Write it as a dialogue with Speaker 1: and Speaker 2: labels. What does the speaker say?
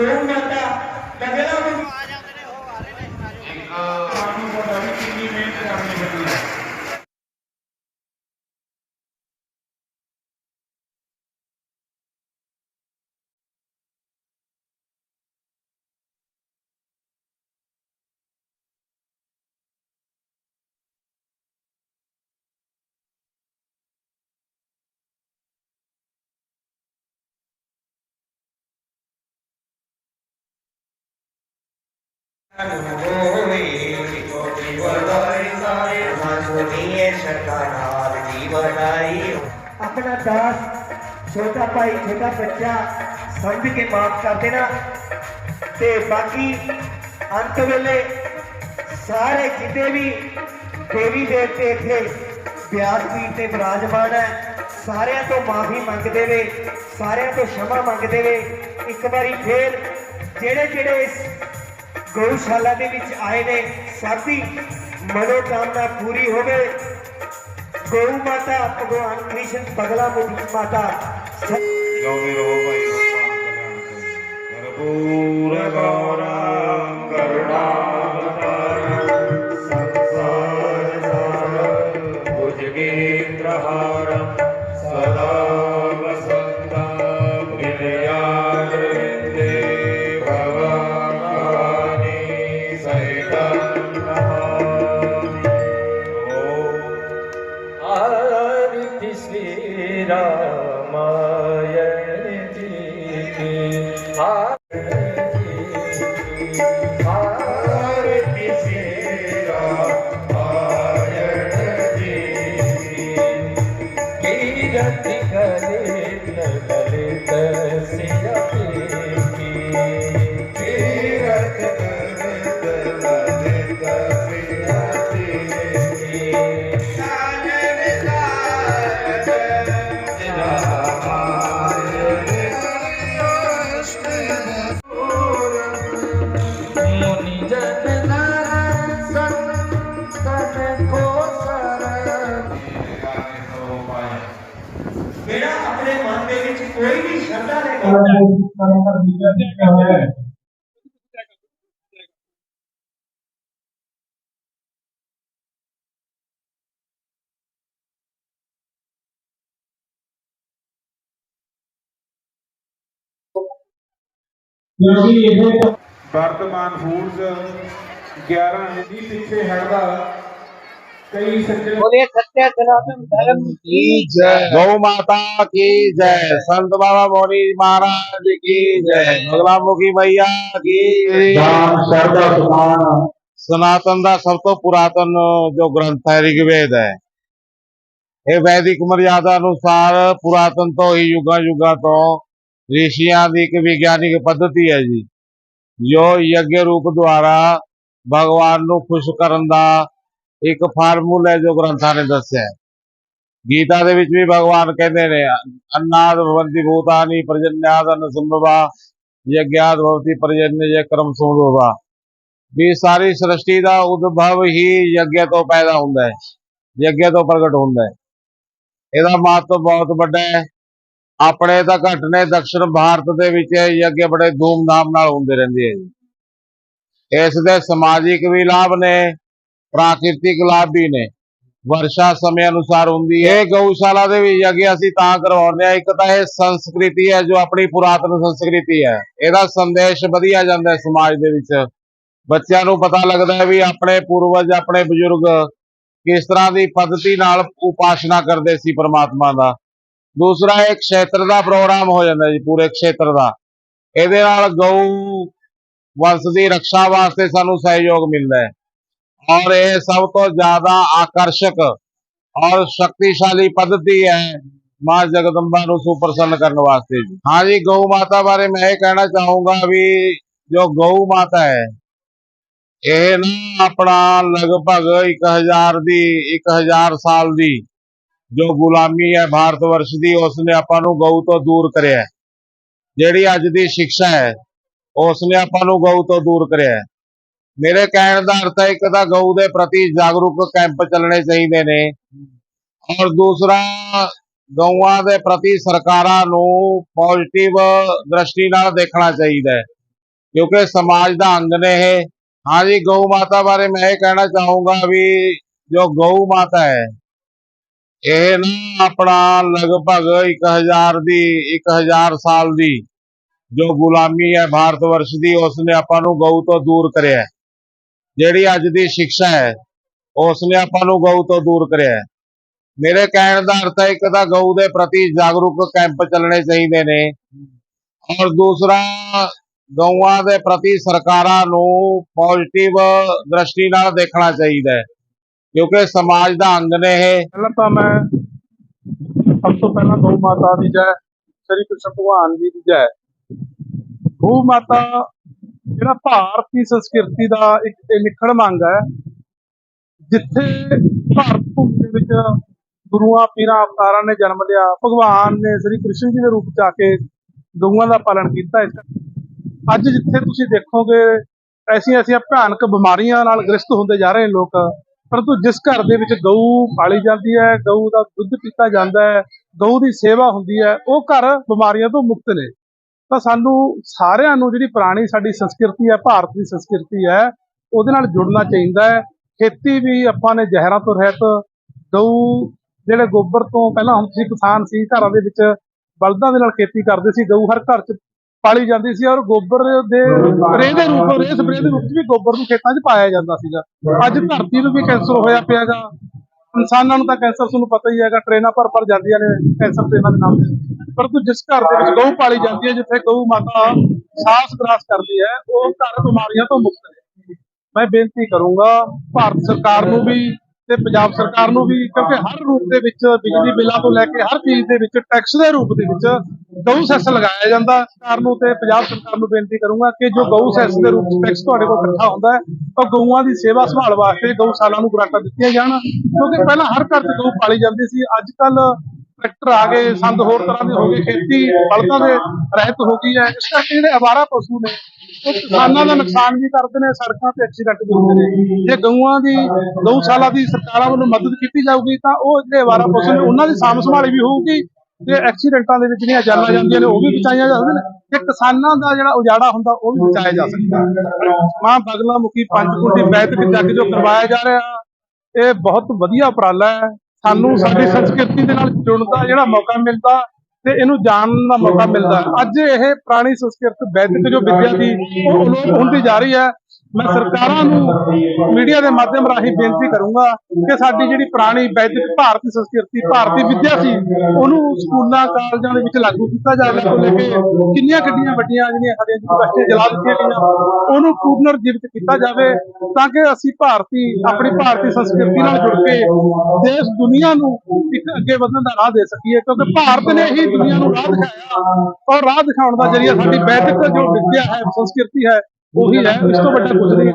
Speaker 1: ਗਊ ਮਾਤਾ ਲੱਗਦਾ ਮੈਨੂੰ
Speaker 2: ਤੁਹਾਨੂੰ ਪਤਾ ਵੀ ਕਿੰਨੀ ਮਿਹਨਤ ਕਰਨੀ ਪੈਂਦੀ ਹੈ।
Speaker 1: ਆਪਣਾ ਦਾਸ ਛੋਟਾ ਭਾਈ ਛੋਟਾ ਬੱਚਾ ਸਮਝ ਕੇ ਮਾਫ ਕਰ ਦੇਣਾ ਤੇ ਬਾਕੀ ਅੰਤ ਵੇਲੇ ਸਾਰੇ ਜਿੱਤੇ ਵੀ ਦੇਵੀ ਦੇਵਤੇ ਇੱਥੇ ਵਿਆਸ ਪੀਠ ਤੇ ਵਿਰਾਜਮਾਨ ਹੈ ਸਾਰਿਆਂ ਤੋਂ ਮਾਫੀ ਮੰਗਦੇ ਵੇ ਸਾਰਿਆਂ ਤੋਂ क्षमा ਮੰਗਦੇ ਵੇ ਇੱਕ ਵਾਰੀ ਫੇਰ ਜਿਹੜੇ ਜਿਹੜੇ ਇਸ ਗਊਸ਼ਾਲਾ ਦੇ ਵਿੱਚ ਆਏ ਨੇ। ਸਭ ਦੀ ਮਨੋਕਾਮਨਾ ਪੂਰੀ ਹੋਵੇ। ਗਊ ਮਾਤਾ, ਭਗਵਾਨ ਕ੍ਰਿਸ਼ਨ, ਬਗਲਾ ਮੁਖੀ ਮਾਤਾ।
Speaker 2: ਗਾਉਂਦੇ ਰਹੋ ਭਾਈ ਭਗਵਾਨ ਕਲਿਆਣ ਕਰਪੂਰ ਗੌਰੰ।
Speaker 1: ভাগ
Speaker 2: ਵਰਤਮਾਨ ਫੂਡਸ 11 ਹਿੰਦੀ ਪਿੱਛੇ ਹਟਦਾ ਕਈ ਸੱਜਣ
Speaker 1: बोले सत्य सनातन धर्म
Speaker 3: की जय गौ माता की जय संत बाबा मौनी महाराज की जय बगलामुखी मैया की
Speaker 2: ਦਾਨ ਸ਼ਰਧਾ ਸੁਮਾਨ
Speaker 3: ਸਨਾਤਨ ਦਾ ਸਭ ਤੋਂ ਪੁਰਾਤਨ ਜੋ ਗ੍ਰੰਥ ਹੈ ਰਿਗਵੇਦ ਹੈ ਇਹ ਵੈਦਿਕ ਮਰਿਆਦਾ ਅਨੁਸਾਰ ਪੁਰਾਤਨ ਤੋਂ ਹੀ ਯੁੱਗਾਂ ਯੁੱਗਾਂ ਤੋਂ ਰਿਸ਼ੀਆਂ ਦੀ ਇੱਕ ਵਿਗਿਆਨਿਕ ਪੱਧਤੀ ਹੈ ਜੀ ਜੋ ਯੱਗ ਰੂਪ ਦੁਆਰਾ ਭਗਵਾਨ ਨੂੰ ਖੁਸ਼ ਕਰਨ ਦਾ ਇੱਕ ਫਾਰਮੂਲਾ ਹੈ ਜੋ ਗ੍ਰੰਥਾਂ ਨੇ ਦੱਸਿਆ ਹੈ। ਗੀਤਾ ਦੇ ਵਿੱਚ ਵੀ ਭਗਵਾਨ ਕਹਿੰਦੇ ਨੇ, ਅੰਨਾਦ ਭਵੰਤੀ ਭੂਤਾਨੀ ਪ੍ਰਜਨਿਆਦ ਅਨ ਸੰਭਵਾ ਯਗਿਆਦ ਭਵਤੀ ਪ੍ਰਜਨਯ ਜੇ ਕਰਮ ਸੰਭਵਾ। ਵੀ ਸਾਰੀ ਸ੍ਰਿਸ਼ਟੀ ਦਾ ਉਦਭਵ ਹੀ ਯੱਗ ਤੋਂ ਪੈਦਾ ਹੁੰਦਾ ਹੈ ਯੱਗ ਤੋਂ ਪ੍ਰਗਟ ਹੁੰਦਾ ਹੈ। ਇਹਦਾ ਮਹੱਤਵ ਬਹੁਤ ਵੱਡਾ ਹੈ। ਆਪਣੇ ਤਾਂ ਘੱਟ ਨੇ, ਦਕਸ਼ਣ ਭਾਰਤ ਦੇ ਵਿੱਚ ਯੱਗ ਬੜੇ ਧੂਮਧਾਮ ਨਾਲ ਹੁੰਦੇ ਰਹਿੰਦੇ ਹੈ ਜੀ। ਇਸ ਦੇ ਸਮਾਜਿਕ ਵੀ ਲਾਭ ਨੇ ਪ੍ਰਾਕ੍ਰਿਤਿਕ ਲਾਭ ਵੀ ਨੇ। ਵਰਸ਼ਾ ਸਮੇ ਅਨੁਸਾਰ ਹੁੰਦੀ ਹੈ। ਗਊਸ਼ਾਲਾ ਦੇ ਵੀ ਯੱਗ ਅਸੀਂ ਤਾਂ ਕਰਵਾਉਂਦੇ ਆ ਇੱਕ ਤਾਂ ਇਹ ਸੰਸਕ੍ਰਿਤੀ ਹੈ, ਜੋ ਆਪਣੀ ਪੁਰਾਤਨ ਸੰਸਕ੍ਰਿਤੀ ਹੈ। ਇਹਦਾ ਸੰਦੇਸ਼ ਵਧੀਆ ਜਾਂਦਾ ਸਮਾਜ ਦੇ ਵਿੱਚ। ਬੱਚਿਆਂ ਨੂੰ ਪਤਾ ਲੱਗਦਾ ਹੈ ਵੀ ਆਪਣੇ ਪੂਰਵਜ, ਆਪਣੇ ਬਜ਼ੁਰਗ ਕਿਸ ਤਰ੍ਹਾਂ ਦੀ ਪद्धਤੀ ਨਾਲ ਉਪਾਸ਼ਨਾ ਕਰਦੇ ਸੀ ਪ੍ਰਮਾਤਮਾ ਦਾ। ਦੂਸਰਾ ਇੱਕ ਖੇਤਰ ਦਾ ਪ੍ਰੋਗਰਾਮ ਹੋ ਜਾਂਦਾ ਜੀ, ਪੂਰੇ ਖੇਤਰ ਦਾ। ਇਹਦੇ ਨਾਲ ਗਊ ਵੰਸ਼ ਦੀ ਰੱਖਿਆ ਵਾਸਤੇ ਸਾਨੂੰ ਸਹਿਯੋਗ ਮਿਲਦਾ ਹੈ। ਔਰ ਇਹ ਸਭ ਤੋਂ ਜ਼ਿਆਦਾ ਆਕਰਸ਼ਕ ਔਰ ਸ਼ਕਤੀਸ਼ਾਲੀ ਪद्धਤੀ ਹੈ ਮਾਂ ਜਗਦੰਬਾ ਨੂੰ ਸੁਪਰਸੰਨ ਕਰਨ ਵਾਸਤੇ ਜੀ हाँ जी गौ माता बारे में ये कहना चाहूंगा भी जो गौ माता है ਇਹ ਨਾ ਆਪਣਾ ਲਗਭਗ 1000 ਦੀ 1000 ਸਾਲ ਦੀ ਜੋ ਗੁਲਾਮੀ ਹੈ ਭਾਰਤ ਵਰਸ਼ ਦੀ ਉਸ ਨੇ ਆਪਾਂ ਨੂੰ ਗਊ ਤੋਂ ਦੂਰ ਕਰਿਆ ਹੈ। ਜਿਹੜੀ ਅੱਜ ਦੀ ਸਿੱਖਿਆ ਹੈ ਉਸ ਨੇ ਆਪਾਂ ਨੂੰ ਗਊ ਤੋਂ ਦੂਰ ਕਰਿਆ ਮੇਰੇ ਕਹਿਣ ਦਾ ਅਰਥ ਹੈ ਇੱਕ ਤਾਂ ਗਊ ਦੇ ਪ੍ਰਤੀ ਜਾਗਰੂਕ ਕੈਂਪ ਚੱਲਣੇ ਚਾਹੀਦੇ ਨੇ ਔਰ ਦੂਸਰਾ, ਗਊਆਂ ਦੇ ਪ੍ਰਤੀ ਸਰਕਾਰਾਂ ਨੂੰ ਪੋਜ਼ਿਟਿਵ ਦ੍ਰਿਸ਼ਟੀ ਨਾਲ ਦੇਖਣਾ ਚਾਹੀਦਾ ਹੈ, ਕਿਉਂਕਿ ਸਮਾਜ ਦਾ ਅੰਗ ਨੇ ਇਹ। ਹਾਂਜੀ ਗਊ ਮਾਤਾ ਬਾਰੇ ਮੈਂ ਇਹ ਕਹਿਣਾ ਚਾਹੂੰਗਾ ਵੀ ਜੋ ਗਊ ਮਾਤਾ ਹੈ, ਇਹ ਨਾ ਆਪਣਾ ਲਗਭਗ 1000 ਦੀ 1000 ਸਾਲ ਦੀ ਜੋ ਗੁਲਾਮੀ ਹੈ, ਭਾਰਤ ਵਰਸ਼ ਦੀ, ਉਸਨੇ ਆਪਾਂ ਨੂੰ ਗਊ ਤੋਂ ਦੂਰ ਕਰਿਆ ਜਿਹੜੀ ਅੱਜ ਦੀ ਸਿੱਖਿਆ ਹੈ, ਉਸਨੇ ਆਪਾਂ ਨੂੰ ਗਊ ਤੋਂ ਦੂਰ ਕਰਿਆ ਹੈ। ਮੇਰੇ ਕਹਿਣ ਦਾ ਅਰਥ ਹੈ, ਇੱਕ ਤਾਂ ਗਊ ਦੇ ਪ੍ਰਤੀ ਜਾਗਰੂਕ ਕੈਂਪ ਚੱਲਣੇ ਚਾਹੀਦੇ ਨੇ ਔਰ ਦੂਸਰਾ, ਗਊਆਂ ਦੇ ਪ੍ਰਤੀ ਸਰਕਾਰਾਂ ਨੂੰ ਪੋਜ਼ਿਟਿਵ ਦ੍ਰਿਸ਼ਟੀ ਨਾਲ ਦੇਖਣਾ ਚਾਹੀਦਾ ਹੈ, ਕਿਉਂਕਿ ਸਮਾਜ ਦਾ ਅੰਗ ਨੇ ਇਹ
Speaker 4: ਪਹਿਲਾਂ ਤਾਂ ਮੈਂ ਸਭ ਤੋਂ ਪਹਿਲਾਂ ਗਊ ਮਾਤਾ ਦੀ ਜੈ, ਸ੍ਰੀ ਕ੍ਰਿਸ਼ਨ ਭਗਵਾਨ ਜੀ ਦੀ ਜੈ ਗਊ ਮਾਤਾ ਜਿਹੜਾ ਭਾਰਤੀ ਸੰਸਕ੍ਰਿਤੀ ਦਾ ਇੱਕ ਇਹ ਨਿਖੜ ਮੰਗ ਹੈ, ਜਿੱਥੇ ਭਾਰਤ ਭੂਮੀ ਦੇ ਵਿੱਚ ਗੁਰੂਆਂ, ਪੀਰਾਂ, ਅਵਤਾਰਾਂ ਨੇ ਜਨਮ ਲਿਆ, ਭਗਵਾਨ ਨੇ ਸ੍ਰੀ ਕ੍ਰਿਸ਼ਨ ਜੀ ਦੇ ਰੂਪ ਚ ਆ ਕੇ ਗਊਆਂ ਦਾ ਪਾਲਣ ਕੀਤਾ ਅੱਜ ਜਿੱਥੇ ਤੁਸੀਂ ਦੇਖੋਗੇ, ਐਸੀਆਂ ਐਸੀਆਂ ਭਿਆਨਕ ਬਿਮਾਰੀਆਂ ਨਾਲ ਗ੍ਰਸਤ ਹੁੰਦੇ ਜਾ ਰਹੇ ਨੇ ਲੋਕ, ਪਰੰਤੂ ਜਿਸ ਘਰ ਦੇ ਵਿੱਚ ਗਊ ਪਾਲੀ ਜਾਂਦੀ ਹੈ, ਗਊ ਦਾ ਦੁੱਧ ਪੀਤਾ ਜਾਂਦਾ ਹੈ, ਗਊ ਦੀ ਸੇਵਾ ਹੁੰਦੀ ਹੈ, ਉਹ ਘਰ ਬਿਮਾਰੀਆਂ ਤੋਂ ਮੁਕਤ ਨੇ। ਤਾਂ ਸਾਨੂੰ ਸਾਰਿਆਂ ਨੂੰ ਜਿਹੜੀ ਪੁਰਾਣੀ ਸਾਡੀ ਸੰਸਕ੍ਰਿਤੀ ਹੈ, ਭਾਰਤ ਦੀ ਸੰਸਕ੍ਰਿਤੀ ਹੈ, ਉਹਦੇ ਨਾਲ ਜੁੜਨਾ ਚਾਹੀਦਾ ਹੈ। ਖੇਤੀ ਵੀ ਆਪਾਂ ਨੇ ਜ਼ਹਿਰਾਂ ਤੋਂ ਰਹਿਤ ਗਊ ਜਿਹੜੇ ਗੋਬਰ ਤੋਂ ਪਹਿਲਾਂ ਹੁਣ ਸੀ ਕਿਸਾਨ ਸੀ, ਘਰਾਂ ਦੇ ਵਿੱਚ ਬਲਦਾਂ ਦੇ ਨਾਲ ਖੇਤੀ ਕਰਦੇ ਸੀ ਗਊ ਹਰ ਘਰ 'ਚ ਪਾਲੀ ਜਾਂਦੀ ਸੀ ਔਰ ਗੋਬਰ ਦੇ ਸਪਰੇਅ ਦੇ ਰੂਪ ਰੇਹ ਸਪਰੇਅ ਦੇ ਰੂਪ 'ਚ ਵੀ ਗੋਬਰ ਨੂੰ ਖੇਤਾਂ 'ਚ ਪਾਇਆ ਜਾਂਦਾ ਸੀਗਾ। ਅੱਜ ਧਰਤੀ ਨੂੰ ਵੀ ਕੈਂਸਰ ਹੋਇਆ ਪਿਆਗਾ ਇਨਸਾਨਾਂ ਨੂੰ ਤਾਂ ਕੈਂਸਰ ਤੁਹਾਨੂੰ ਪਤਾ ਹੀ ਹੈਗਾ, ਟ੍ਰੇਨਾਂ ਭਰ ਭਰ ਜਾਂਦੀਆਂ ਨੇ, ਕੈਂਸਰ ਟ੍ਰੇਨਾਂ ਦੇ ਨਾਮ ਤੇ। ਪਰੰਤੂ ਜਿਸ ਘਰ ਦੇ ਵਿੱਚ ਗਊ ਪਾਲੀ ਜਾਂਦੀ ਹੈ, ਜਿੱਥੇ ਗਊ ਮਾਤਾ ਸਾਸ ਗ੍ਰਾਸ ਕਰਦੀ ਹੈ, ਉਹ ਘਰ ਬਿਮਾਰੀਆਂ ਤੋਂ ਮੁਕਤ ਹੈ ਮੈਂ ਬੇਨਤੀ ਕਰੂੰਗਾ, ਭਾਰਤ ਸਰਕਾਰ ਨੂੰ ਵੀ ਤੇ ਪੰਜਾਬ ਸਰਕਾਰ ਨੂੰ ਵੀ, ਕਿਉਂਕਿ ਹਰ ਰੂਪ ਦੇ ਵਿੱਚ ਬਿਜਲੀ ਬਿੱਲਾਂ ਤੋਂ ਲੈ ਕੇ ਹਰ ਚੀਜ਼ ਦੇ ਵਿੱਚ ਟੈਕਸ ਦੇ ਰੂਪ ਦੇ ਵਿੱਚ ਗਊ ਸੈਸ ਲਗਾਇਆ ਜਾਂਦਾ। ਸਰਕਾਰ ਨੂੰ ਤੇ ਪੰਜਾਬ ਸਰਕਾਰ ਨੂੰ ਬੇਨਤੀ ਕਰੂੰਗਾ ਕਿ ਜੋ ਗਊ ਸੈਸ ਦੇ ਰੂਪ ਵਿੱਚ ਟੈਕਸ ਤੁਹਾਡੇ ਕੋਲ ਇਕੱਠਾ ਹੁੰਦਾ ਹੈ, ਉਹ ਗਊਆਂ ਦੀ ਸੇਵਾ ਸੰਭਾਲ ਵਾਸਤੇ ਗਊਸ਼ਾਲਾ ਨੂੰ ਗ੍ਰਾਂਟਾਂ ਦਿੱਤੀਆਂ ਜਾਣ। ਕਿਉਂਕਿ ਪਹਿਲਾਂ ਹਰ ਘਰ 'ਚ ਗਊ ਪਾਲੀ ਜਾਂਦੀ ਸੀ। ਅੱਜ ਕੱਲ ਟਰੈਕਟਰ ਆ ਗਏ, ਸੰਦ ਹੋਰ ਤਰ੍ਹਾਂ ਦੇ ਹੋ ਗਏ, ਖੇਤੀ ਬਲਦਾਂ ਦੇ ਰਹਿਤ ਹੋ ਗਈ ਹੈ। ਇਸ ਕਰਕੇ ਜਿਹੜੇ ਅਵਾਰਾ ਪਸ਼ੂ ਨੇ, ਉਹ ਕਿਸਾਨਾਂ ਦਾ ਨੁਕਸਾਨ ਵੀ ਕਰਦੇ ਨੇ, ਸੜਕਾਂ ਤੇ ਐਕਸੀਡੈਂਟ ਵੀ ਹੁੰਦੇ ਨੇ। ਜੇ ਗਊਆਂ ਦੀ ਗਊਸ਼ਾਲਾ ਦੀ ਸਰਕਾਰਾਂ ਵੱਲੋਂ ਮਦਦ ਕੀਤੀ ਜਾਊਗੀ, ਤਾਂ ਉਹ ਜਿਹੜੇ ਅਵਾਰਾ ਪਸ਼ੂ ਨੇ, ਉਹਨਾਂ ਦੀ ਸਾਂਭ ਸੰਭਾਲੀ ਵੀ ਹੋਊਗੀ, ਤੇ ਐਕਸੀਡੈਂਟਾਂ ਦੇ ਵਿੱਚ ਜਿਹੜੀਆਂ ਜਾਨਾਂ ਜਾਂਦੀਆਂ ਨੇ, ਉਹ ਵੀ ਬਚਾਈਆਂ ਜਾ ਸਕਦੀਆਂ ਨੇ। ਤੇ ਕਿਸਾਨਾਂ ਦਾ ਜਿਹੜਾ ਉਜਾੜਾ ਹੁੰਦਾ, ਉਹ ਵੀ ਬਚਾਇਆ ਜਾ ਸਕਦਾ। ਮਾਂ ਬਗਲਾ ਮੁਖੀ ਪੰਜ ਕੁੰਡੀ ਬੈਠਕ ਜੱਗ ਜੋ ਕਰਵਾਇਆ ਜਾ ਰਿਹਾ, ਇਹ ਬਹੁਤ ਵਧੀਆ ਉਪਰਾਲਾ ਹੈ। ਸਾਨੂੰ ਸਾਡੀ ਸੰਸਕ੍ਰਿਤੀ ਦੇ ਨਾਲ ਜੁੜਨ ਦਾ ਜਿਹੜਾ ਮੌਕਾ ਮਿਲਦਾ ਤੇ ਇਹਨੂੰ ਜਾਣਨ ਦਾ ਮੌਕਾ ਮਿਲਦਾ। ਅੱਜ ਇਹ ਪੁਰਾਣੀ ਸੰਸਕ੍ਰਿਤ ਵੈਦਿਕ ਜੋ ਵਿੱਦਿਆ ਸੀ ਉਹ ਅਲੋਪ ਹੁੰਦੀ ਜਾ ਰਹੀ ਹੈ ਮੈਂ ਸਰਕਾਰਾਂ ਨੂੰ ਮੀਡੀਆ ਦੇ ਮਾਧਿਅਮ ਰਾਹੀਂ ਬੇਨਤੀ ਕਰੂੰਗਾ ਕਿ ਸਾਡੀ ਜਿਹੜੀ ਪੁਰਾਣੀ ਵੈਦਿਕ ਭਾਰਤੀ ਸੰਸਕ੍ਰਿਤੀ, ਭਾਰਤੀ ਵਿੱਦਿਆ ਸੀ, ਉਹਨੂੰ ਸਕੂਲਾਂ, ਕਾਲਜਾਂ ਦੇ ਵਿੱਚ ਲਾਗੂ ਕੀਤਾ ਜਾਵੇ ਤੋਂ ਲੈ ਕੇ ਕਿੰਨੀਆਂ ਕਿੰਨੀਆਂ ਵੱਡੀਆਂ ਜਿਹੜੀਆਂ ਸਾਡੀਆਂ ਯੂਨੀਵਰਸਿਟੀ ਜਲਾ ਦਿੱਤੀਆਂ ਗਈਆਂ ਉਹਨੂੰ ਪੁਨਰ ਜੀਵਿਤ ਕੀਤਾ ਜਾਵੇ ਤਾਂ ਕਿ ਅਸੀਂ ਭਾਰਤੀ, ਆਪਣੀ ਭਾਰਤੀ ਸੰਸਕ੍ਰਿਤੀ ਨਾਲ ਜੁੜ ਕੇ ਦੇਸ਼, ਦੁਨੀਆ ਨੂੰ ਇੱਕ ਅੱਗੇ ਵਧਣ ਦਾ ਰਾਹ ਦੇ ਸਕੀਏ, ਕਿਉਂਕਿ ਭਾਰਤ ਨੇ ਹੀ ਦੁਨੀਆ ਨੂੰ ਰਾਹ ਦਿਖਾਇਆ। ਔਰ ਰਾਹ ਦਿਖਾਉਣ ਦਾ ਜਰੀਆ ਸਾਡੀ ਵੈਦਿਕ ਜੋ ਵਿੱਦਿਆ ਹੈ, ਸੰਸਕ੍ਰਿਤੀ ਹੈ ਉਹੀ ਹੈ ਇਸ ਤੋਂ ਵੱਡਾ ਕੁਝ ਨਹੀਂ